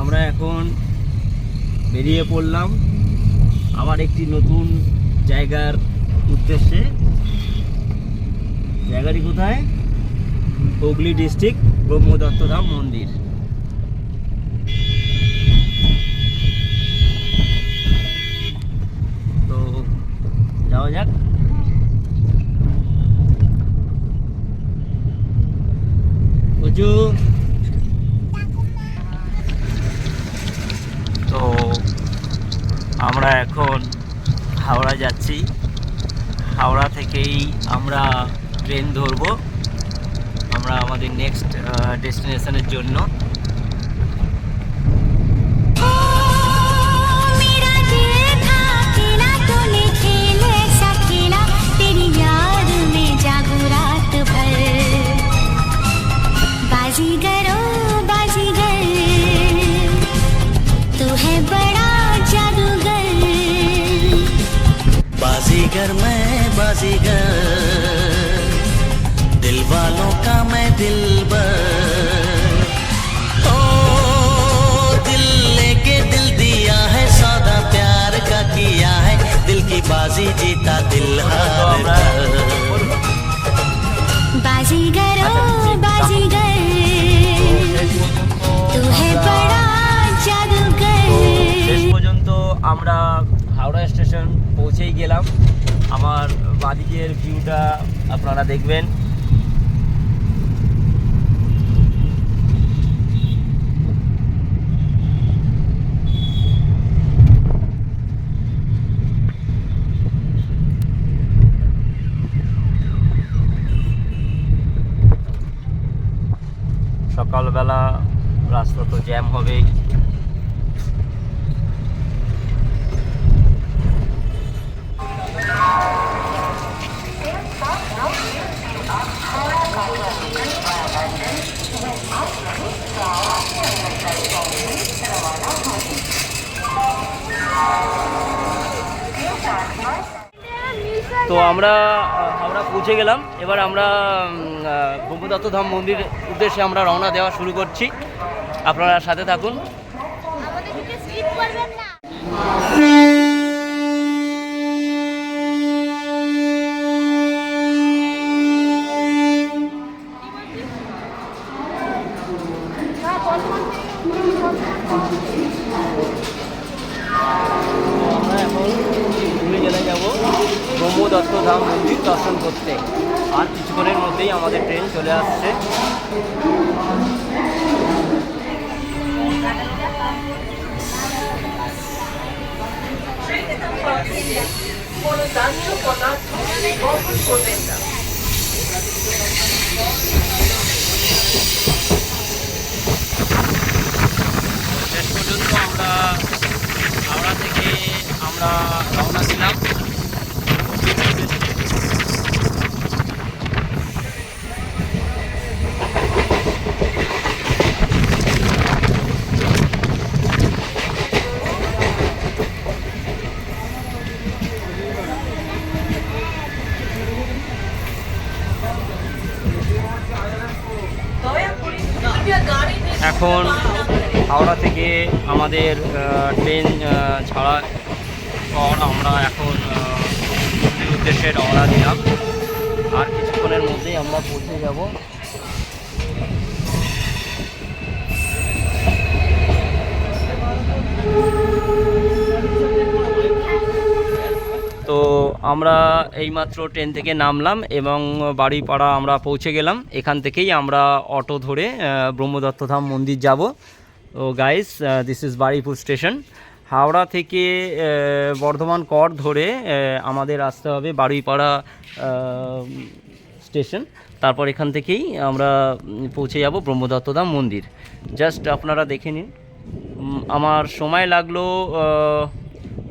আমরা এখন বেরিয়ে পড়লাম আবার একটি নতুন জায়গার উদ্দেশ্যে। জায়গাটি কোথায়? হুগলি ডিস্ট্রিক্ট ব্রহ্মদত্তধাম মন্দির। তো যাওয়া যাক তো আমরা এখন হাওড়া যাচ্ছি হাওড়া থেকেই আমরা ট্রেন ধরবো আমরা আমাদের নেক্সট ডেস্টিনেশনের জন্য मेरा दिल बाजीगर मैं बाजीगर दिल वालों का मैं दिलबर ओ दिल लेके दिल दिया है सौदा प्यार का किया है दिल की बाजी जीता दिल हार कर बाजीगर ओ बाजीगर तू है बड़ा जादूगर শেষ পর্যন্ত আমরা হাওড়া স্টেশন পৌঁছেই গেলাম আমার বাদিকের ভিউটা আপনারা দেখবেন। সকালবেলা রাস্তা তো জ্যাম হবেই। তো আমরা আমরা পৌঁছে গেলাম। এবার আমরা ব্রহ্মদত্ত ধাম মন্দির উদ্দেশ্যে আমরা রওনা দেওয়া শুরু করছি। আপনারা সাথে থাকুন। করতে। আর কিছুক্ষণের মধ্যেই আমাদের ট্রেন চলে আসছে। কোনো দাহ্য পদার্থ গ্রহণ করবেন। এখন হাওড়া থেকে আমাদের ট্রেন ছাড়া পর আমরা এখন উদ্দেশ্যে রওনা দিলাম। আর কিছুক্ষণের মধ্যেই আমরা পৌঁছে যাব। তো আমরা এইমাত্র ট্রেন থেকে নামলাম এবং বাড়িপাড়া আমরা পৌঁছে গেলাম। এখান থেকেই আমরা অটো ধরে ব্রহ্মদত্তধাম মন্দির যাব। তো guys this is Baripur station Howrah থেকে বর্ধমান কর ধরে আমাদের আসতে হবে বাড়িপাড়া স্টেশন তারপর এখান থেকেই আমরা পৌঁছে যাব ব্রহ্মদত্তধাম মন্দির। জাস্ট আপনারা দেখে নিন। আমার সময় লাগল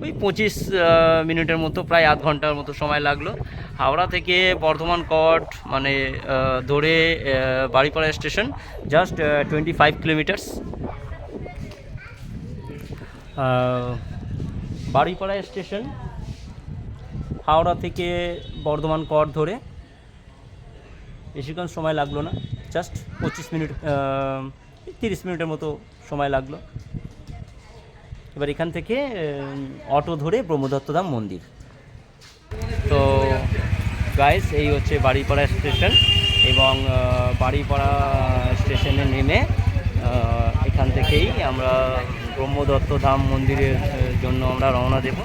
ওই পঁচিশ মিনিটের মতো, প্রায় আধ ঘণ্টার মতো সময় লাগল। হাওড়া থেকে বর্ধমান কট মানে ধরে Baripara station just twenty five kilometres Baripara station, Howrah থেকে বর্ধমান কট ধরে। বেশিক্ষণ সময় লাগল না জাস্ট পঁচিশ মিনিট তিরিশ মিনিটের মতো সময় লাগল। এবার এখান থেকে অটো ধরে ব্রহ্মদত্তধাম মন্দির। তো গাইস এই হচ্ছে বাড়িপাড়া স্টেশন এবং বাড়িপাড়া স্টেশনে নেমে এখান থেকেই আমরা ব্রহ্মদত্ত ধাম মন্দিরের জন্য আমরা রওনা দেব।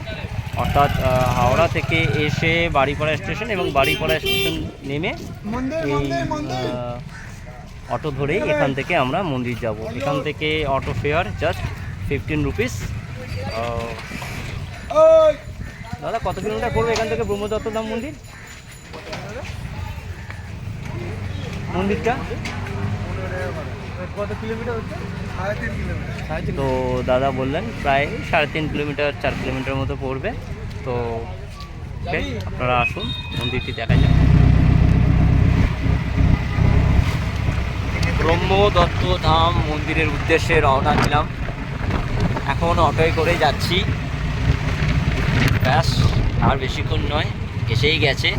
অর্থাৎ হাওড়া থেকে এসে বাড়িপাড়া স্টেশন এবং বাড়িপাড়া স্টেশন নেমে এই অটো ধরেই এখান থেকে আমরা মন্দির যাব। এখান থেকে auto fare just fifteen rupees দাদা কত কিলোমিটার পড়বে এখান থেকে ব্রহ্মদত্ত ধাম মন্দির? মন্দিরটা? কত কিলোমিটার হচ্ছে? তো দাদা বললেন প্রায় সাড়ে তিন কিলোমিটার চার কিলোমিটার মতো পড়বে। তো আপনারা আসুন মন্দিরটি দেখা যাক। ব্রহ্মদত্ত ধাম মন্দিরের উদ্দেশ্যে রওনা দিলাম। এখন অটোয় করে যাচ্ছি। ব্যাস আর বেশিক্ষণ নয় এসেই গেছে।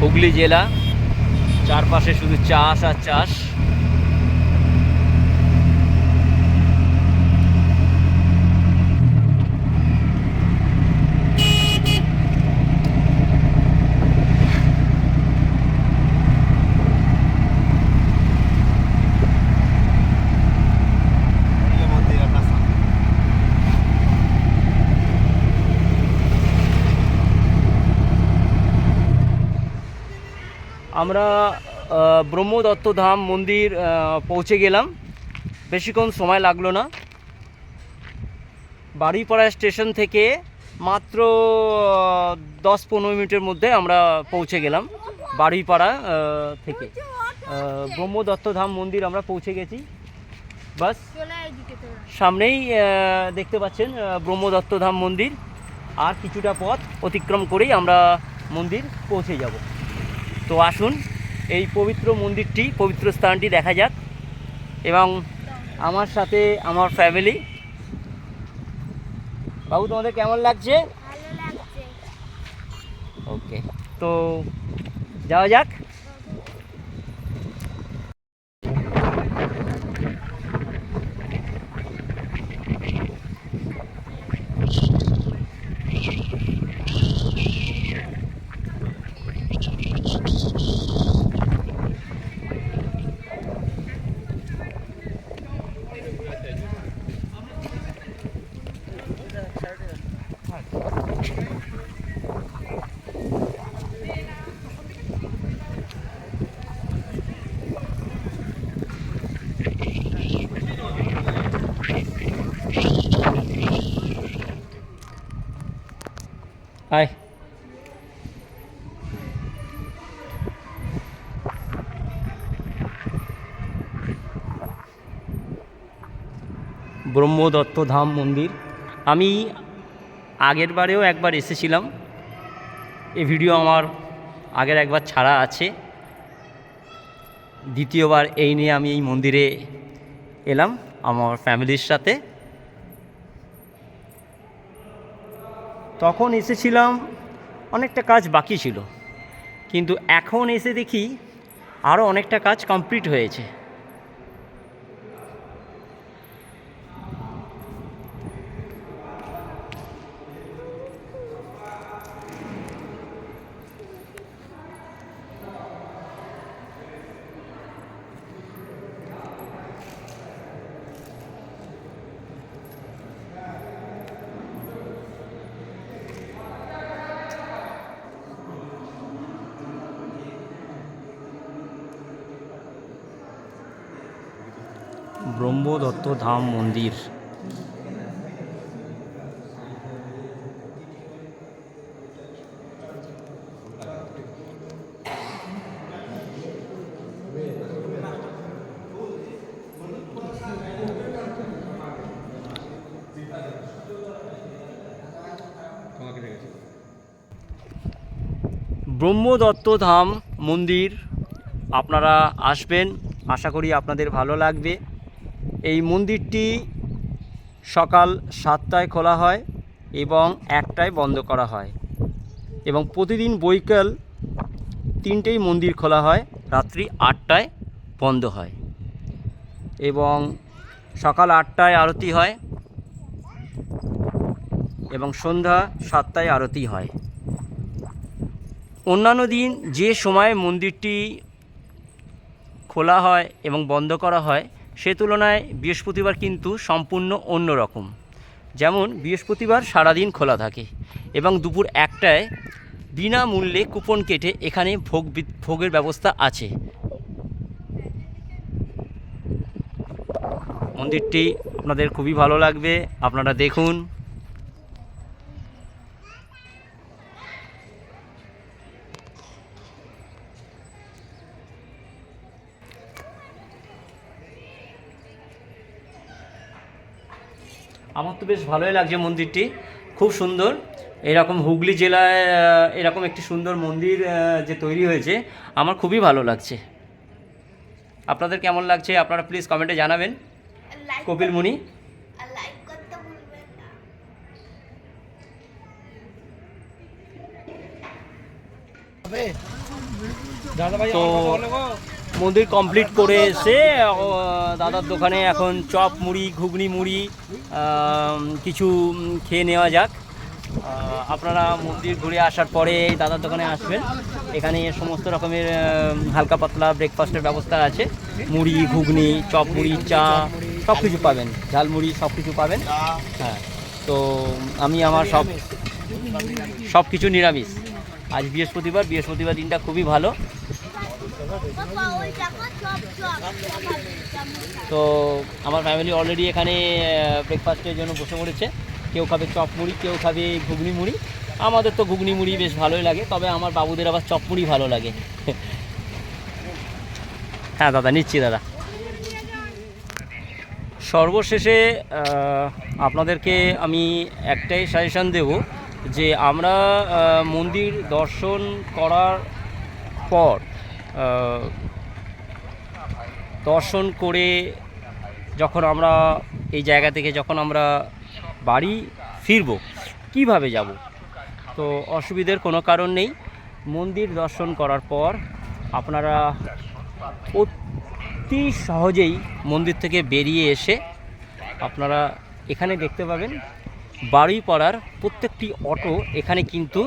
হুগলি জেলা চারপাশে শুধু চাষ আর চাষ ওই যে মন্দির আপনার সামনে আমরা ব্রহ্মদত্ত ধাম মন্দির পৌঁছে গেলাম। বেশিক্ষণ সময় লাগল না। বাড়িপাড়া স্টেশন থেকে মাত্র দশ পনেরো মিনিটের মধ্যে আমরা পৌঁছে গেলাম বাড়িপাড়া থেকে। ব্রহ্মদত্ত ধাম মন্দির আমরা পৌঁছে গেছি। বাস, সামনেই দেখতে পাচ্ছেন ব্রহ্মদত্ত ধাম মন্দির। আর কিছুটা পথ অতিক্রম করেই আমরা মন্দির পৌঁছে যাব। তো আসুন এই পবিত্র মন্দিরটি পবিত্র স্থানটি দেখা যাক। এবং আমার সাথে আমার ফ্যামিলি বাবু তোমাদের কেমন লাগছে? ওকে তো যাওয়া যাক। ব্রহ্মদত্ত ধাম মন্দির। আমি আগের বারেও একবার এসেছিলাম। এ ভিডিও আমার আগের একবার ছাড়া আছে। দ্বিতীয়বার এই নিয়ে আমি এই মন্দিরে এলাম আমার ফ্যামিলির সাথে। তখন এসেছিলাম, অনেকটা কাজ বাকি ছিল। কিন্তু এখন এসে দেখি আরও অনেকটা কাজ কমপ্লিট হয়েছে। ব্রহ্মদত্ত ধাম মন্দির। ব্রহ্মদত্ত ধাম মন্দির আপনারা আসবেন। আশা করি আপনাদের ভালো লাগবে। এই মন্দিরটি সকাল সাতটায় খোলা হয় এবং একটায় বন্ধ করা হয় এবং প্রতিদিন বৈকাল তিনটেই মন্দির খোলা হয়, রাত্রি আটটায় বন্ধ হয় এবং সকাল আটটায় আরতি হয় এবং সন্ধ্যা সাতটায় আরতি হয়। অন্যান্য দিন যে সময়ে মন্দিরটি খোলা হয় এবং বন্ধ করা হয় সে তুলনায় বৃহস্পতিবার কিন্তু সম্পূর্ণ অন্য রকম যেমন, বৃহস্পতিবার সারাদিন খোলা থাকে এবং দুপুর একটায় বিনামূল্যে কুপন কেটে এখানে ভোগ ভোগের ব্যবস্থা আছে। মন্দিরটি আপনাদের খুবই ভালো লাগবে। আপনারা দেখুন। আমার তো বেশ ভালোই লাগছে মন্দিরটি। খুব সুন্দর। এরকম হুগলি জেলায় এরকম একটি সুন্দর মন্দির যে তৈরি হয়েছে আমার খুবই ভালো লাগছে। আপনাদের কেমন লাগছে? আপনারা প্লিজ কমেন্টে জানাবেন। কপিল মুনি। লাইক করতে তো মন্দির কমপ্লিট করে এসে দাদার দোকানে এখন চপ মুড়ি, ঘুগনি মুড়ি কিছু খেয়ে নেওয়া যাক। আপনারা মন্দির ঘুরে আসার পরে দাদার দোকানে আসবেন। এখানে সমস্ত রকমের হালকা পাতলা ব্রেকফাস্টের ব্যবস্থা আছে। মুড়ি, ঘুগনি, চপ মুড়ি, চা সব কিছু পাবেন। ঝালমুড়ি সব কিছু পাবেন। হ্যাঁ তো আমি আমার সব সব কিছু নিরামিষ। আজ বৃহস্পতিবার বৃহস্পতিবার দিনটা খুবই ভালো বাবা ওই টাকা চপ চপ তো আমার ফ্যামিলি অলরেডি এখানে ব্রেকফাস্টের জন্য বসে পড়েছে। কেউ খাবে চপ মুড়ি, কেউ খাবে ঘুগনি মুড়ি। আমাদের তো ঘুগনি মুড়ি বেশ ভালোই লাগে, তবে আমার বাবুদের আবার চপ মুড়ি ভালো লাগে। হ্যাঁ দাদা, নিচ্ছি, দাদা। সর্বশেষে আপনাদেরকে আমি একটাই সাজেশান দেব যে আমরা মন্দির দর্শন করার পর দর্শন করে যখন আমরা এই জায়গা থেকে যখন আমরা বাড়ি ফিরব, কীভাবে যাব? তো অসুবিধার কোনো কারণ নেই। মন্দির দর্শন করার পর আপনারা অতি সহজেই মন্দির থেকে বেরিয়ে এসে আপনারা এখানে দেখতে পাবেন বারুইপাড়ার প্রত্যেকটি অটো এখানে কিন্তু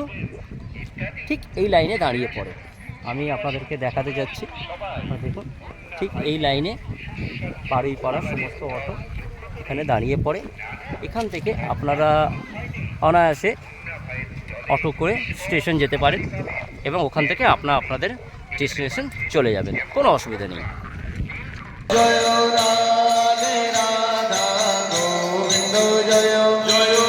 ঠিক এই লাইনে দাঁড়িয়ে পড়ে। আমি আপনাদেরকে দেখাতে যাচ্ছি। দেখুন, ঠিক এই লাইনে বারুইপাড়ার সমস্ত অটো এখানে দাঁড়িয়ে পড়ে। এখান থেকে আপনারা অনায়াসে অটো করে স্টেশন যেতে পারেন এবং ওখান থেকে আপনারা আপনাদের ডেস্টিনেশন চলে যাবেন। কোনো অসুবিধা নেই। জয়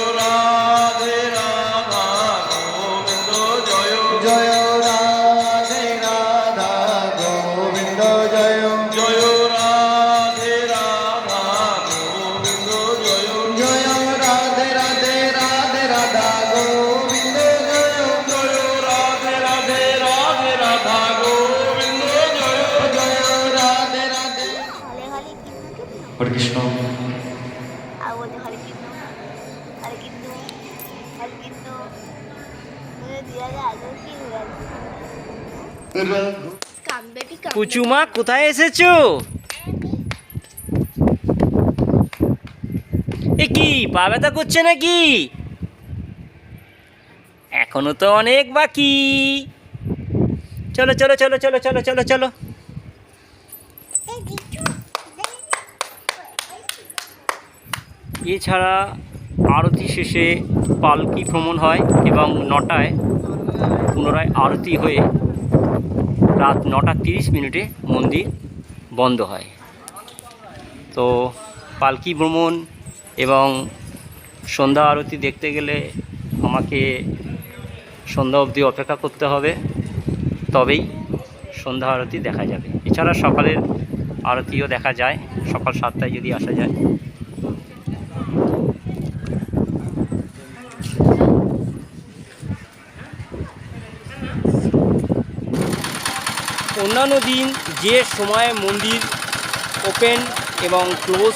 কুচুমা, কোথায় এসেছ? এ কি, পা ব্যথা করছে নাকি? এখনও তো অনেক বাকি। চলো চলো চলো চলো চলো চলো চলো। এছাড়া আরতি শেষে পালকি ভ্রমণ হয় এবং নটায় পুনরায় আরতি হয়ে রাত নটা তিরিশ মিনিটে মন্দির বন্ধ হয়। তো পালকি ভ্রমণ এবং সন্ধ্যা আরতি দেখতে গেলে আমাকে সন্ধ্যা অবধি অপেক্ষা করতে হবে, তবেই সন্ধ্যা আরতি দেখা যাবে। এছাড়া সকালের আরতিও দেখা যায়, সকাল সাতটায় যদি আসা যায়। অন্যান্য দিন যে সময়ে মন্দির ওপেন এবং ক্লোজ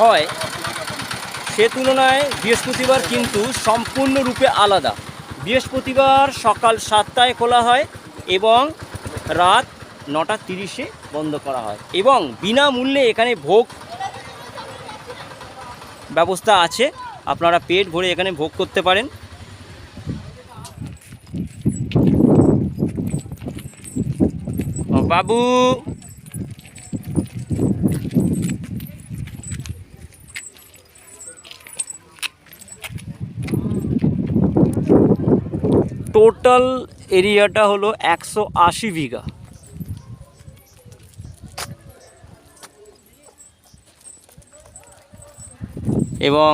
হয়, সে তুলনায় বৃহস্পতিবার কিন্তু সম্পূর্ণরূপে আলাদা। বৃহস্পতিবার সকাল সাতটায় খোলা হয় এবং রাত নটা তিরিশে বন্ধ করা হয় এবং বিনামূল্যে এখানে ভোগ ব্যবস্থা আছে। আপনারা পেট ভরে এখানে ভোগ করতে পারেন। বাবু। টোটাল এরিয়াটা হলো একশো আশি বিঘা। এবং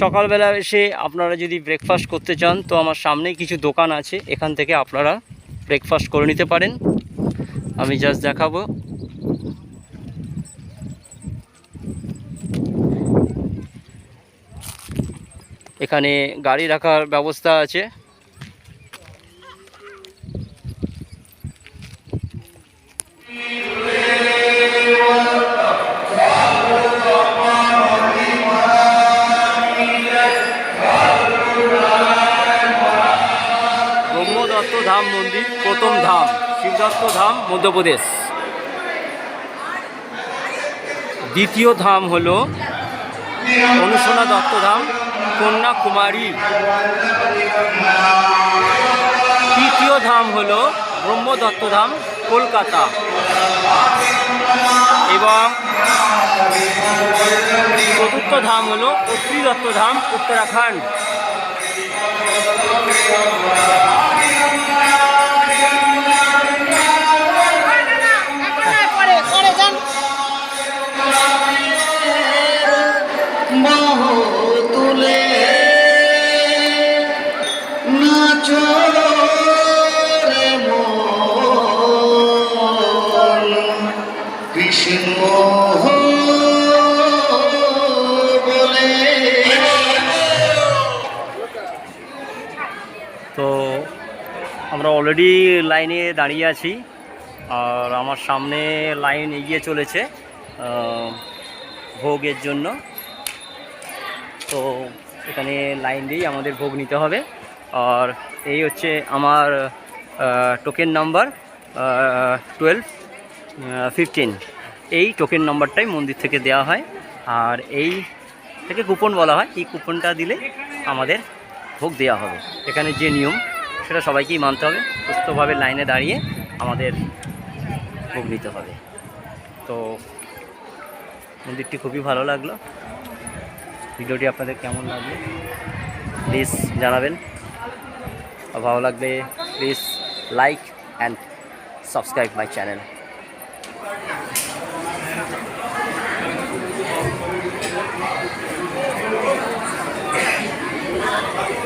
সকালবেলা এসে আপনারা যদি ব্রেকফাস্ট করতে চান, তো আমার সামনেই কিছু দোকান আছে, এখান থেকে আপনারা ব্রেকফাস্ট করে নিতে পারেন। আমি জাস্ট দেখাবো। এখানে গাড়ি রাখার ব্যবস্থা আছে। মধ্যপ্রদেশ। দ্বিতীয় ধাম হল অনুসোনা দত্ত ধাম, কন্যাকুমারী। তৃতীয় ধাম হলো ব্রহ্মদত্ত ধাম, কলকাতা। এবং চতুর্থ ধাম হল অত্রি দত্ত ধাম, উত্তরাখণ্ড। অলরেডি লাইনে দাঁড়িয়ে আছি, আর আমার সামনে লাইন এগিয়ে চলেছে ভোগের জন্য। তো এখানে লাইন দিয়েই আমাদের ভোগ নিতে হবে। আর এই হচ্ছে আমার টোকেন নাম্বার টুয়েলভ ফিফটিন এই টোকেন নাম্বারটাই মন্দির থেকে দেওয়া হয়। আর এই থেকে কুপন বলা হয়, এই কুপনটা দিলে আমাদের ভোগ দেওয়া হবে। এখানে যে নিয়ম সেটা সবাইকেই মানতে হবে। সুস্থভাবে লাইনে দাঁড়িয়ে আমাদের ভোগ নিতে হবে। তো মন্দিরটি খুবই ভালো লাগল। ভিডিওটি আপনাদের কেমন লাগল? প্লিজ জানাবেন। ভালো লাগলে please like and subscribe my channel.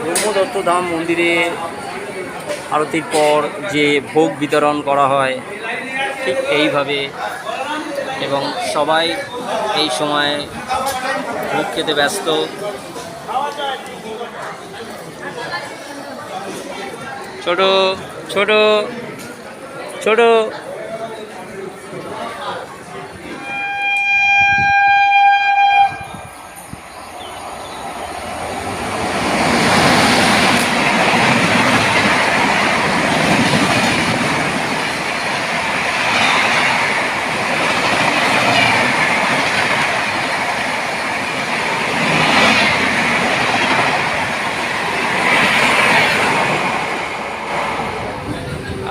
Brahmadatta Dham মন্দিরে আরতির পর যে ভোগ বিতরণ করা হয়, ঠিক এইভাবে। এবং সবাই এই সময় ভোগ খেতে ব্যস্ত। ছোট ছোট ছোট।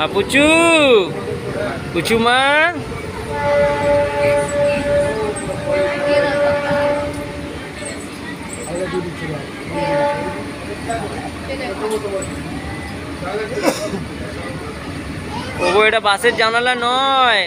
Ah, Pucu. Pucu mah. ওগো এটা বাসের জানালা নয়